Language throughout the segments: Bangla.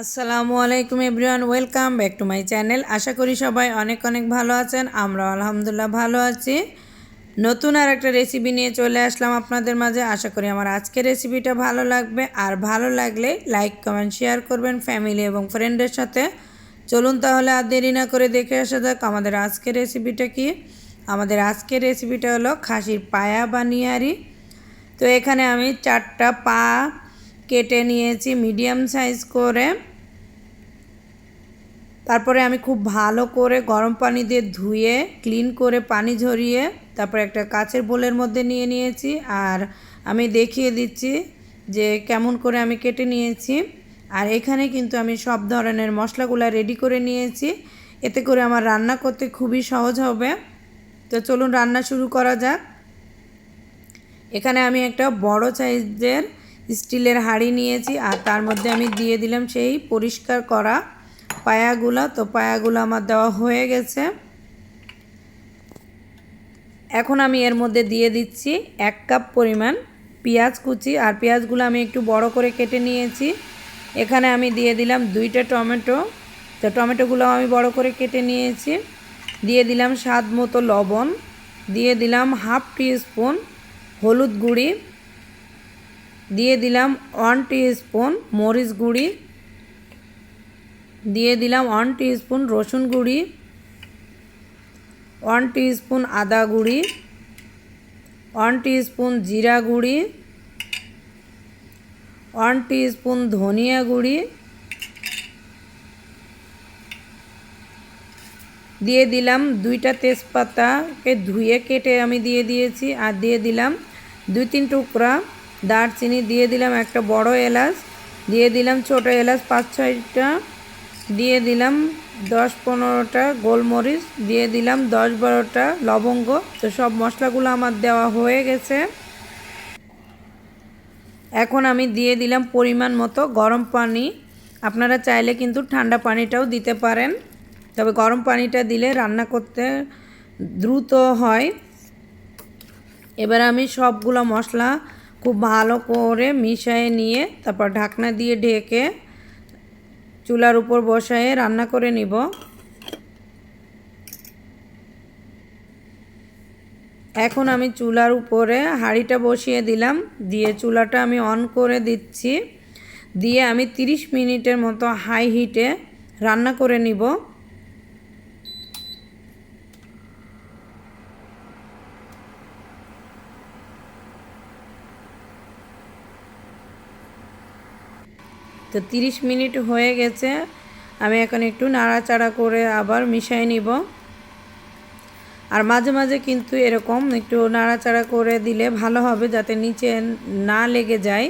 আসসালামু আলাইকুম everyone, welcome back to my channel. আশা করি সবাই অনেক অনেক ভালো আছেন আমরা আলহামদুলিল্লাহ ভালো আছি। নতুন আর একটা রেসিপি নিয়ে চলে আসলাম আপনাদের মাঝে। আশা করি আমার আজকের রেসিপিটা ভালো লাগবে। আর ভালো লাগলে লাইক কমেন্ট শেয়ার করবেন ফ্যামিলি এবং ফ্রেন্ডের সাথে। চলুন তাহলে আর দেরি না করে দেখে আসা যাক আমাদের আজকের রেসিপিটা কি। আমাদের আজকের রেসিপিটা হলো খাসির পায়া বা নিয়ারি। তো এখানে আমি চারটা পা কেটে নিয়েছি মিডিয়াম সাইজ করে। তারপরে আমি খুব ভালো করে গরম পানি দিয়ে ধুয়ে ক্লিন করে পানি ঝরিয়ে, তারপরে একটা কাচের বোলের মধ্যে নিয়ে নিয়েছি। আর আমি দেখিয়ে দিচ্ছি যে কেমন করে আমি কেটে নিয়েছি। আর এখানে কিন্তু আমি সব ধরনের মশলাগুলো রেডি করে নিয়েছি। এতে করে আমার রান্না করতে খুবই সহজ হবে। তো চলুন রান্না শুরু করা যাক। এখানে আমি একটা বড় সাইজের স্টিলের হাঁড়ি নিয়েছি আর তার মধ্যে আমি দিয়ে দিলাম সেই পরিষ্কার করা পায়াগুলো। তো পায়াগুলো আমার দেওয়া হয়ে গেছে। এখন আমি এর মধ্যে দিয়ে দিচ্ছি এক কাপ পরিমাণ পেঁয়াজ কুচি। আর পেঁয়াজগুলো আমি একটু বড় করে কেটে নিয়েছি। এখানে আমি দিয়ে দিলাম দুইটা টমেটো। তো টমেটোগুলো আমি বড় করে কেটে নিয়েছি। দিয়ে দিলাম স্বাদ মতো লবণ। দিয়ে দিলাম হাফ টি স্পুন হলুদ গুঁড়ি। দিয়ে দিলাম ওয়ান স্পুন মরিচ গুঁড়ি। দিয়ে দিলাম ওয়ান স্পুন রসুন গুঁড়ি। ওয়ান স্পুন আদা গুঁড়ি। ওয়ান স্পুন জিরা গুঁড়ি। ওয়ান স্পুন ধনিয়া গুঁড়ি। দিয়ে দিলাম দুইটা তেজপাতাকে ধুয়ে কেটে আমি দিয়ে দিয়েছি। আর দিয়ে দিলাম দুই তিন টুকরা দারচিনি দিয়ে দিলাম একটা বড় এলাচ, দিয়ে দিলাম ছোটো এলাচ পাঁচ ছয়টা, দিয়ে দিলাম দশ পনেরোটা গোলমরিচ, দিয়ে দিলাম দশ বারোটা লবঙ্গ। তো সব মশলাগুলো আমার দেওয়া হয়ে গেছে। এখন আমি দিয়ে দিলাম পরিমাণ মতো গরম পানি। আপনারা চাইলে কিন্তু ঠান্ডা পানিটাও দিতে পারেন। তবে গরম পানিটা দিলে রান্না করতে দ্রুত হয়। এবার আমি সবগুলো মশলা খুব ভালো করে মিশিয়ে নিয়ে তারপর ঢাকনা দিয়ে ঢেকে চুলার উপর বসায়ে রান্না করে নিব। এখন আমি চুলার উপরে হাঁড়িটা বসিয়ে দিলাম, দিয়ে চুলাটা আমি অন করে দিচ্ছি। দিয়ে আমি 30 মিনিটের মতো হাই হিটে রান্না করে নিব। তো 30 মিনিট হয়ে গেছে। আমি এখন একটু নাড়াচাড়া করে আবার মিশাই নিব। আর মাঝে মাঝে কিন্তু এরকম একটু নাড়াচাড়া করে দিলে ভালো হবে যাতে নিচে না লেগে যায়।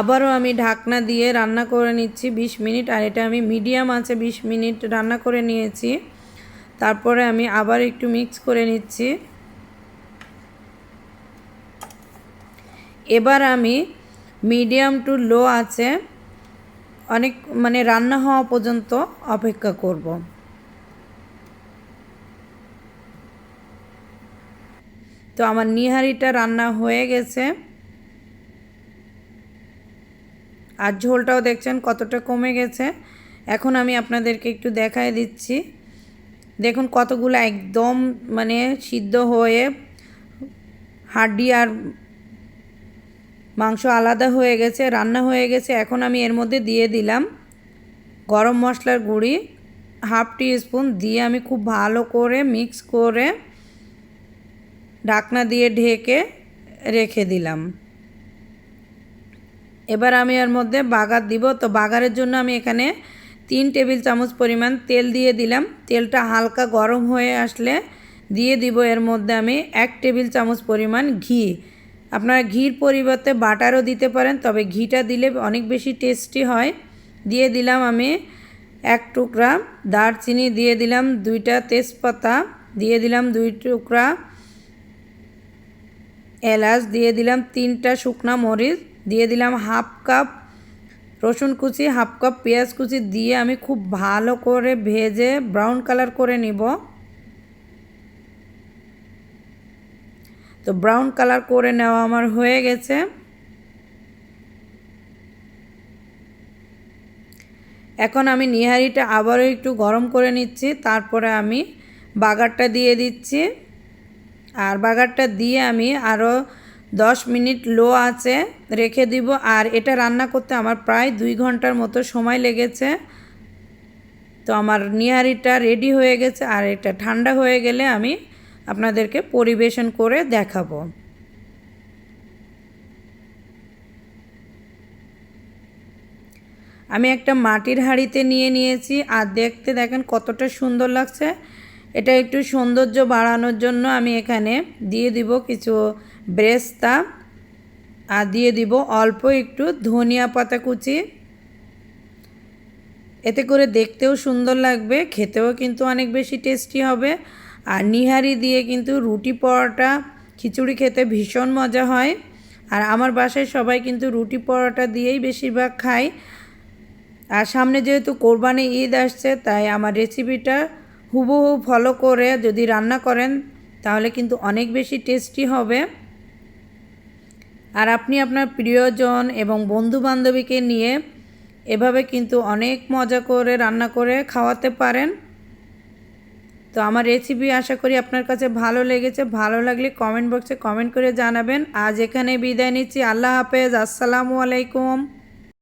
আবারও আমি ঢাকনা দিয়ে রান্না করে নিচ্ছি 20 মিনিট, আর এটা আমি মিডিয়াম আছে 20 মিনিট রান্না করে নিয়েছি। তারপরে আমি আবার একটু মিক্স করে নিচ্ছি। এবার আমি মিডিয়াম টু লো আছে, অনেক মানে রান্না হওয়া পর্যন্ত অপেক্ষা করব। তো আমার নিহারিটা রান্না হয়ে গেছে। আর ঝোলটাও দেখছেন কতটা কমে গেছে। এখন আমি আপনাদেরকে একটু দেখায় দিচ্ছি। দেখুন কতগুলো একদম মানে সিদ্ধ হয়ে হাড্ডি আর মাংস আলাদা হয়ে গেছে, রান্না হয়ে গেছে, এখন আমি এর মধ্যে দিয়ে দিলাম গরম মশলার গুঁড়ি, হাফ টি স্পুন দিয়ে আমি খুব ভালো করে মিক্স করে ঢাকনা দিয়ে ঢেকে রেখে দিলাম। এবার আমি এর মধ্যে বাগার দিব। তো বাগারের জন্য আমি এখানে তিন টেবিল চামচ পরিমাণ তেল দিয়ে দিলাম। তেলটা হালকা গরম হয়ে আসলে দিয়ে দিব। এর মধ্যে আমি এক টেবিল চামচ পরিমাণ ঘি। আপনারা ঘির পরিবর্তে বাটারও দিতে পারেন, তবে ঘিটা দিলে অনেক বেশি টেস্টি হয়। দিয়ে দিলাম আমি এক টুকরা দারচিনি, দিয়ে দিলাম দুইটা তেজপাতা, দিয়ে দিলাম দুই টুকরা এলাচ, দিয়ে দিলাম তিনটা শুকনা মরিচ, দিয়ে দিলাম হাফ কাপ রসুন কুচি, হাফ কাপ পেঁয়াজ কুচি, দিয়ে আমি খুব ভালো করে ভেজে ব্রাউন কালার করে নিব। তো ব্রাউন কালার করে নেওয়া আমার হয়ে গেছে। এখন আমি নিহারিটা আবারও একটু গরম করে নিচ্ছি, তারপরে আমি বাগারটা দিয়ে দিচ্ছি। আর বাগারটা দিয়ে আমি আরও দশ মিনিট লো আছে রেখে দিব। আর এটা রান্না করতে আমার প্রায় দুই ঘণ্টার মতো সময় লেগেছে। তো আমার নিহারিটা রেডি হয়ে গেছে, আর এটা ঠান্ডা হয়ে গেলে আমি আপনাদেরকে পরিবেশন করে দেখাবো। আমি একটা মাটির হাঁড়িতে নিয়ে নিয়েছি আর দেখতে দেখেন কতটা সুন্দর লাগছে। এটা একটু সৌন্দর্য বাড়ানোর জন্য আমি এখানে দিয়ে দিব কিছু ব্রেস্তা আর দিয়ে দিব অল্প একটু ধনিয়া পাতা কুচি। এতে করে দেখতেও সুন্দর লাগবে, খেতেও কিন্তু অনেক বেশি টেস্টি হবে। আর নিহারি দিয়ে কিন্তু রুটি পরোটা, খিচুড়ি খেতে ভীষণ মজা হয়। আর আমার বাসায় সবাই কিন্তু রুটি পরোটা দিয়েই বেশিরভাগ খায়। আর সামনে যেহেতু কোরবানি ঈদ আসছে, তাই আমার রেসিপিটা হুবহু ফলো করে যদি রান্না করেন, তাহলে কিন্তু অনেক বেশি টেস্টি হবে। আর আপনি আপনার প্রিয়জন এবং বন্ধু বান্ধবীকে নিয়ে এভাবে কিন্তু অনেক মজা করে রান্না করে খাওয়াতে পারেন। তো আমার রেসিপি আশা করি আপনার কাছে ভালো লেগেছে। ভালো লাগলে কমেন্ট বক্সে কমেন্ট করে জানাবেন। আজ এখানে বিদায় নিচ্ছি। আল্লাহ হাফেজ। আসসালামু আলাইকুম।